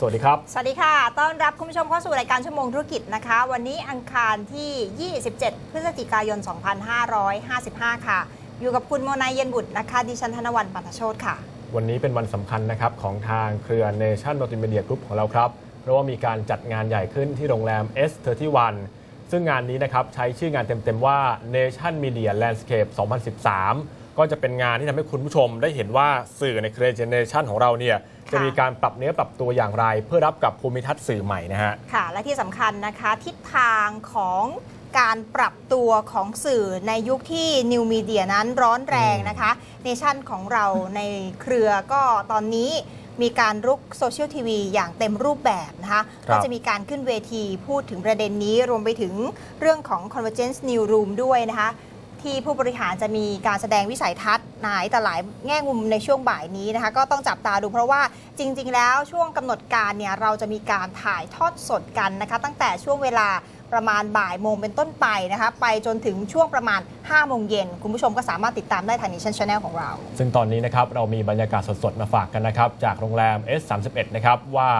สวัสดีครับ สวัสดีค่ะ ต้อนรับคุณผู้ชมเข้าสู่รายการชั่วโมงธุรกิจนะคะ วันนี้อังคารที่ 27 พฤศจิกายน 2555 ค่ะ อยู่กับคุณโมนายเย็นบุตรนะคะ ดิฉันธนวันปันทโชตค่ะ วันนี้เป็นวันสำคัญนะครับของทางเครือ Nation Multimedia Group ของเราครับ เพราะว่ามีการจัดงานใหญ่ขึ้นที่โรงแรม S31 ซึ่งงานนี้นะครับใช้ชื่องานเต็มๆว่า Nation Media Landscape 2013 ก็จะเป็นงานที่ทำให้คุณผู้ชมได้เห็นว่าสื่อในเครือ Generation ของเราเนี่ยจะมีการปรับเนื้อปรับตัวอย่างไร เพื่อรับกับภูมิทัศน์สื่อใหม่นะฮะ ค่ะ และที่สำคัญนะคะทิศทางของการปรับตัวของสื่อในยุคที่นิวมีเดียนั้นร้อนแรงนะคะเนชั่นของเราในเครือก็ตอนนี้มีการรุกโซเชียลทีวีอย่างเต็มรูปแบบนะคะครับก็จะมีการขึ้นเวทีพูดถึงประเด็นนี้รวมไปถึงเรื่องของ Convergence New Room ด้วยนะคะ ที่ผู้บริหารจะมีการแสดงวิสัยทัศน์หลายแต่หลายแง่มุมในช่วงบ่ายนี้นะคะ ก็ต้องจับตาดูเพราะว่าจริง ๆ แล้วช่วงกำหนดการเนี่ยเราจะมีการถ่ายทอดสดกันนะคะ ตั้งแต่ช่วงเวลาประมาณบ่ายโมงเป็นต้นไปนะคะ ไปจนถึงช่วงประมาณ5โมงเย็นคุณผู้ชมก็สามารถติดตามได้ทางนิชันชาแนลของเรา ซึ่งตอนนี้นะครับเรามีบรรยากาศสดๆมาฝากกันนะครับ จากโรงแรม S31 นะครับว่า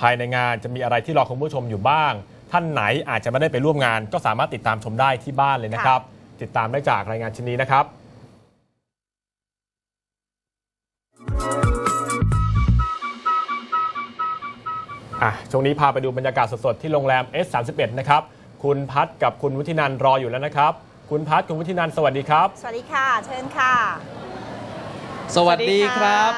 ภายในงานจะมีอะไรที่รอคุณผู้ชมอยู่บ้าง ท่านไหนอาจจะไม่ได้ไปร่วมงาน ก็สามารถติดตามชมได้ที่บ้านเลยนะครับ ติดตามได้จากรายงานชิ้นนี้นะครับอะช่วงนี้พาไปดูบรรยากาศสดๆที่โรงแรม S31 นะครับ คุณพัฒน์กับคุณวุฒินันท์รออยู่แล้วนะครับ คุณพัฒน์คุณวุฒินันท์สวัสดีครับ สวัสดีค่ะ เชิญค่ะ สวัสดีครับ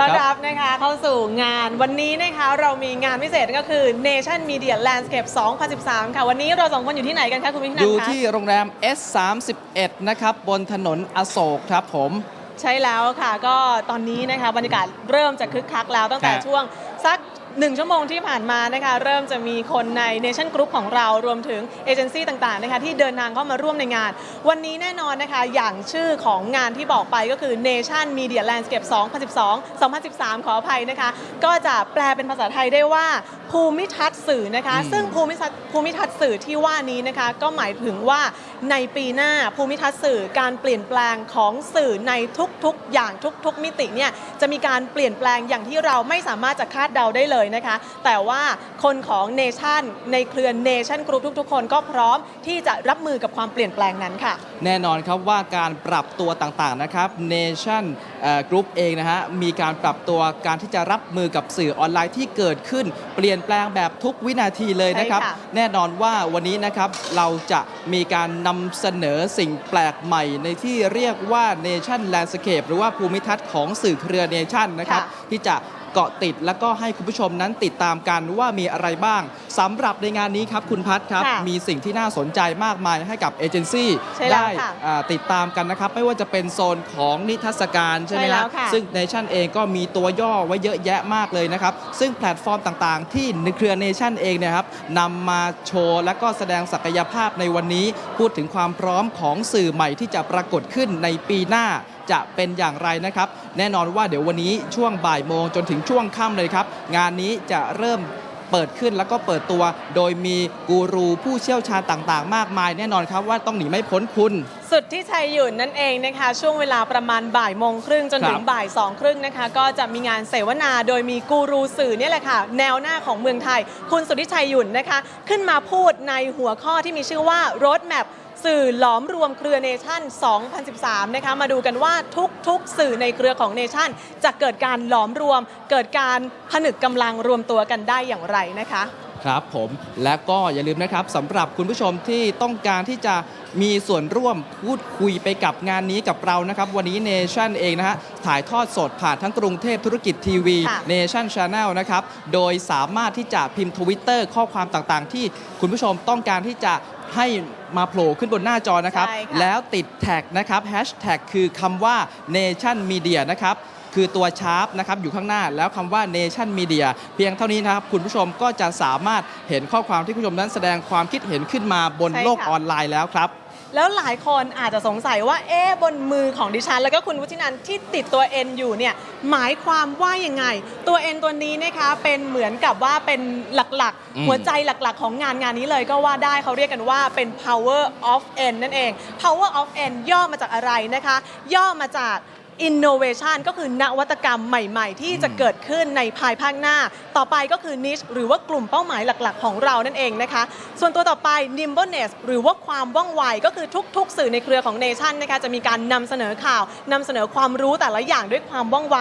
ต้อนรับนะคะเข้าสู่งานวันนี้นะคะเรามีงานพิเศษก็คือ Nation Media Landscape 2013 ค่ะ วันนี้เราสองคนอยู่ที่ไหนกันคะคุณวิทย์นัอนยู่ท์คะที่โรงแรม S31 นะครับ บนถนนอโศกครับผม ใช่แล้วค่ะ ก็ตอนนี้นะคะบรรยากาศเริ่มจะคึกคักแล้วตั้งแต่ครับช่วงสัก หนึ่งชั่วโมงที่ผ่านมานะคะเริ่มจะมีคนใน Nation Group ของเรารวมถึงเอเจนซี่ต่างๆนะคะที่เดินทางเข้ามาร่วมในงาน วันนี้แน่นอนนะคะอย่างชื่อของงานที่บอกไปก็คือ Nation Media Landscape 2012 2013 ขออภัยนะคะ ก็จะแปลเป็นภาษาไทยได้ว่าภูมิทัศน์สื่อนะคะอืมซึ่งภูมิทัศน์ภูมิทัศน์สื่อที่ว่านี้นะคะก็หมายถึงว่าในปีหน้าภูมิทัศน์สื่อการเปลี่ยนแปลงของสื่อในทุกๆ อย่างทุก ๆ มิติเนี่ยจะมีการเปลี่ยนแปลงอย่างที่เราไม่สามารถจะคาดเดาได้เลยนะคะ แต่ว่าคนของเนชั่นในเครือเนชั่นกรุ๊ปทุก ๆ คนก็พร้อมที่จะรับมือกับความเปลี่ยนแปลงนั้นค่ะ แน่นอนครับว่าการปรับตัวต่างๆนะครับ Nation กรุ๊ปเองนะฮะมีการปรับตัวการที่จะรับมือกับสื่อออนไลน์ที่เกิดขึ้น เปลี่ยนแปลงแบบทุกวินาทีเลยนะครับใช่ค่ะแน่นอนว่าวันนี้นะครับเราจะมีการนำเสนอสิ่งแปลกใหม่ ในที่เรียกว่า Nation Landscape หรือว่าภูมิทัศน์ของสื่อเครือ Nation นะครับที่จะ เกาะติด แล้วก็ให้คุณผู้ชมนั้นติดตามกันว่ามีอะไรบ้างสำหรับในงานนี้ครับคุณพัฒครับค่ะมีสิ่งที่น่าสนใจมากมายให้กับเอเจนซี่ใช่แล้วได้ค่ะอ่าติดตามกันนะครับ ไม่ว่าจะเป็นโซนของนิทรรศการใช่ไหมใช่แล้ฮะวค่ะซึ่งเนชั่นเองก็มีตัวย่อไว้เยอะแยะมากเลยนะครับ ซึ่งแพลตฟอร์มต่างๆ ที่ในเครือเนชั่นเองเนยครับนำมาโชว์และก็แสดงศักยภาพในวันนี้ พูดถึงความพร้อมของสื่อใหม่ที่จะปรากฏขึ้นในปีหน้า จะเป็นอย่างไรนะครับ แน่นอนว่าเดี๋ยววันนี้ช่วงบ่ายโมงจนถึงช่วงค่ำเลยครับ งานนี้จะเริ่มเปิดขึ้นแล้วก็เปิดตัว โดยมีกูรูผู้เชี่ยวชาญต่าง ๆ มากมาย แน่นอนครับว่าต้องหนีไม่พ้นคุณสุดที่ชัยหยุ่นนั่นเองนะคะ ช่วงเวลาประมาณบ่ายโมงครึ่งจนถึคงรับบ่ายสองครึ่งนะคะ ก็จะมีงานเสวนาโดยมีกูรูสื่อเนี่ยแหละค่ะ แนวหน้าของเมืองไทย คุณสุทธิชัยหยุ่นนะคะ ขึ้นมาพูดในหัวข้อที่มีชื่อว่า road map สื่อหลอมรวมเครือเนชั่น 2013 นะคะ มาดูกันว่าทุกๆ สื่อในเครือของเนชั่น จะเกิดการหลอมรวม เกิดการผนึกกำลังรวมตัวกันได้อย่างไรนะคะ ครับผมและก็อย่าลืมนะครับสำหรับคุณผู้ชมที่ต้องการที่จะมีส่วนร่วมพูดคุยไปกับงานนี้กับเรานะครับ วันนี้เนชั่นเองนะฮะถ่ายทอดสดผ่านทั้งกรุงเทพธุรกิจทีวีค่ะเนชั่นชาแนลนะครับ โดยสามารถที่จะพิมพ์ทวิตเตอร์ข้อความต่างๆ ที่คุณผู้ชมต้องการที่จะให้มาโผล่ขึ้นบนหน้าจอนะครับใช่ค่ะแล้วติดแท็กนะครับแฮชแท็กคือคำว่า Nation Media นะครับ คือตัวชาร์ปนะครับอยู่ข้างหน้าแล้วคำว่า Nation Media เพียงเท่านี้นะครับ คุณผู้ชมก็จะสามารถเห็นข้อความที่คุณผู้ชมนั้นแสดงความคิดเห็นขึ้นมาบนใช่ค่ะโลกออนไลน์แล้วครับแล้วหลายคนอาจจะสงสัยว่าเอ๊ะบนมือของดิฉัน แล้วก็คุณวุฒินันท์ที่ติดตัว N อยู่เนี่ยหมายความว่ายังไง ตัว N ตัวนี้นะคะเป็นเหมือนกับว่าเป็นหลักอืมๆหัวใจหลักๆ ของงานงานนี้เลยก็ว่าได้เขาเรียกกันว่าเป็น power of N นั่นเอง power of N ย่อมาจากอะไรนะคะ ย่อมาจาก innovation ก็คือนวัตกรรมใหม่ๆ ที่จะเกิดขึ้นในภายภาคหน้า ต่อไปก็คือ niche หรือว่ากลุ่มเป้าหมายหลักๆ ของเรานั่นเองนะคะ ส่วนตัวต่อไป nimbleness หรือว่าความว่องไว ก็คือทุกๆ สื่อในเครือของ Nation นะคะจะมีการนำเสนอข่าวนำเสนอความรู้แต่ละอย่างด้วยความว่องไว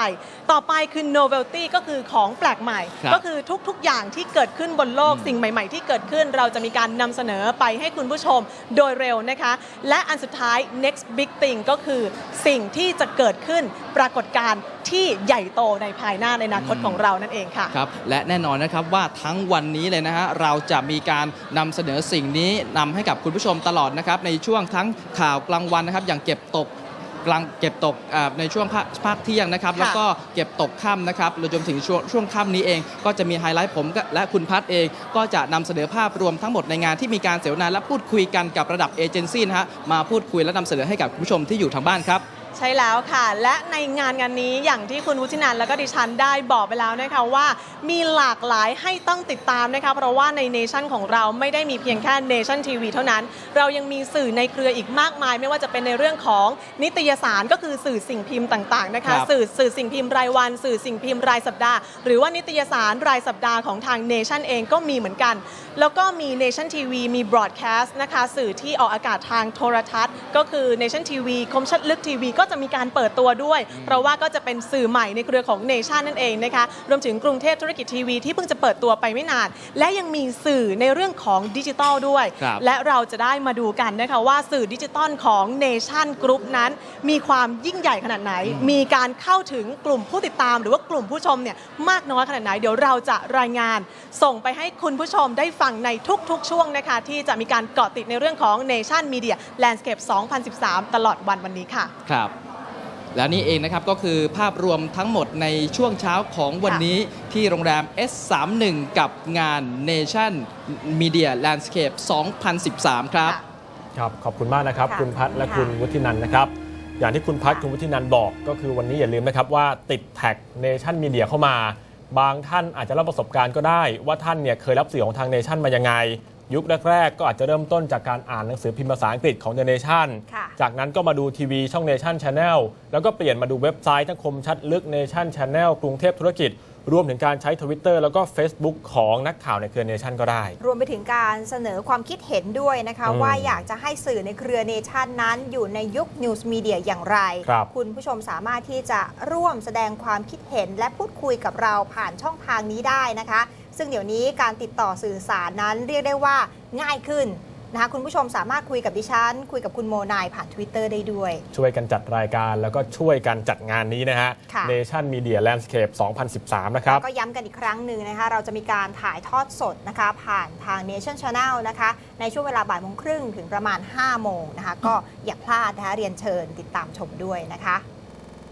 ต่อไปคือ novelty ก็คือของแปลกใหม่ครับก็คือทุกๆ อย่างที่เกิดขึ้นบนโลกสิ่งใหม่ ๆ ที่เกิดขึ้น เราจะมีการนำเสนอไปให้คุณผู้ชมโดยเร็วนะคะ และอันสุดท้าย next big thing ก็คือสิ่งที่จะเกิดขึ้น ปรากฏการณ์ที่ใหญ่โตในภายหน้าในอนาคตของเรานั่นเองค่ะครับและแน่นอนนะครับว่าทั้งวันนี้เลยนะฮะเราจะมีการนำเสนอสิ่งนี้นำให้กับคุณผู้ชมตลอดนะครับในช่วงทั้งข่าวกลางวันนะครับอย่างเก็บตกกลางเก็บตกอ่าในช่วงภาคภาคเที่ยงนะครับค่ะแล้วก็เก็บตกค่ำนะครับรวมถึงช่วงช่วงค่ำนี้เอง ก็จะมีไฮไลท์ผมก็และคุณพัฒเอง ก็จะนำเสนอภาพรวมทั้งหมดในงานที่มีการเสวนาและพูดคุยกันกับระดับเอเจนซี่นะฮะมาพูดคุยและนำเสนอให้กับคุณผู้ชมที่อยู่ทางบ้านครับ ใช่แล้วค่ะ และในงานงานนี้อย่างที่คุณวุฒินันท์แล้วก็ดิฉันได้บอกไปแล้วนะคะว่ามีหลากหลายให้ต้องติดตามนะคะเพราะว่าในเนชั่นของเราไม่ได้มีเพียงแค่เนชั่นทีวีเท่านั้น เรายังมีสื่อในเครืออีกมากมาย ไม่ว่าจะเป็นในเรื่องของนิตยสารก็คือสื่อสิ่งพิมพ์ต่างๆนะคะครับสื่อสื่อสิ่งพิมพ์รายวัน สื่อสิ่งพิมพ์รายสัปดาห์ หรือว่านิตยสารรายสัปดาห์ของทางเนชั่นเองก็มีเหมือนกัน แล้วก็มี Nation TV มี broadcast นะคะสื่อที่ออกอากาศทางโทรทัศน์ ก็คือ Nation TV คมชัดลึกทีวีก็จะมีการเปิดตัวด้วย เพราะว่าก็จะเป็นสื่อใหม่ในเครือของ Nation นั่นเองนะคะรวมถึงกรุงเทพธุรกิจทีวีที่เพิ่งจะเปิดตัวไปไม่นาน และยังมีสื่อในเรื่องของดิจิทัลด้วยครับและเราจะได้มาดูกันนะคะว่าสื่อดิจิตอลของ Nation Group นั้น มีความยิ่งใหญ่ขนาดไหน มีการเข้าถึงกลุ่มผู้ติดตาม หรือว่ากลุ่มผู้ชมเนี่ยมากน้อยขนาดไหนเดี๋ยวเราจะรายงาน ส่งไปให้คุณผู้ชมได้ฟังในทุกๆ ช่วงนะคะที่จะมีการเกาะติดในเรื่องของ Nation Media Landscape 2013 ตลอดวันวันนี้ค่ะ ครับ และนี่เองนะครับก็คือภาพรวมทั้งหมดในช่วงเช้าของวันนี้ที่โรงแรม S31 กับงาน Nation Media Landscape 2013 ครับ ครับ ขอบคุณมากนะครับค่ะคุณพัฒน์และค่ะคุณวุฒินันท์นะครับ อย่างที่คุณพัฒน์ค่ะคุณวุฒินันท์บอก ก็คือวันนี้อย่าลืมนะครับว่าติดแท็กเนชั่นมีเดียเข้ามา บางท่านอาจจะเล่าประสบการณ์ก็ได้ ว่าท่านเนี่ยเคยรับสื่อของทางเนชั่นมายังไง ยุคแรกๆ ก็อาจจะเริ่มต้นจากการอ่านหนังสือพิมพ์ภาษาอังกฤษของ The Nation ค่ะจากนั้นก็มาดูทีวีช่อง Nation Channel แล้วก็เปลี่ยนมาดูเว็บไซต์ทั้งคมชัดลึก Nation Channel กรุงเทพธุรกิจ รวมถึงการใช้ Twitter แล้วก็ Facebook ของนักข่าวในเครือ Nation ก็ได้ รวมไปถึงการเสนอความคิดเห็นด้วยนะคะอืมว่าอยากจะให้สื่อในเครือเนชั่นนั้น อยู่ในยุคนิวส์มีเดียอย่างไรครับณผู้ชมสามารถที่จะร่วมแสดงความคิดเห็นและพูดคุยกับเราผ่านช่องทางนี้ได้นะคะ ซึ่งเดี๋ยวนี้การติดต่อสื่อสารนั้นเรียกได้ว่าง่ายขึ้นนะคะคุณผู้ชมสามารถคุยกับดิฉัน คุยกับคุณโมนายผ่าน Twitter ได้ด้วย ช่วยกันจัดรายการแล้วก็ช่วยกันจัดงานนี้นะฮะค่ะ Nation Media Landscape 2013 นะครับ ก็ย้ำกันอีกครั้งหนึ่งนะคะ เราจะมีการถ่ายทอดสดนะคะ ผ่านทาง Nation Channel นะคะ ในช่วงเวลาบ่ายโมงครึ่งถึงประมาณ 5 โมงนะคะ ก็อย่าพลาดนะคะ เรียนเชิญติดตามชมด้วยนะคะ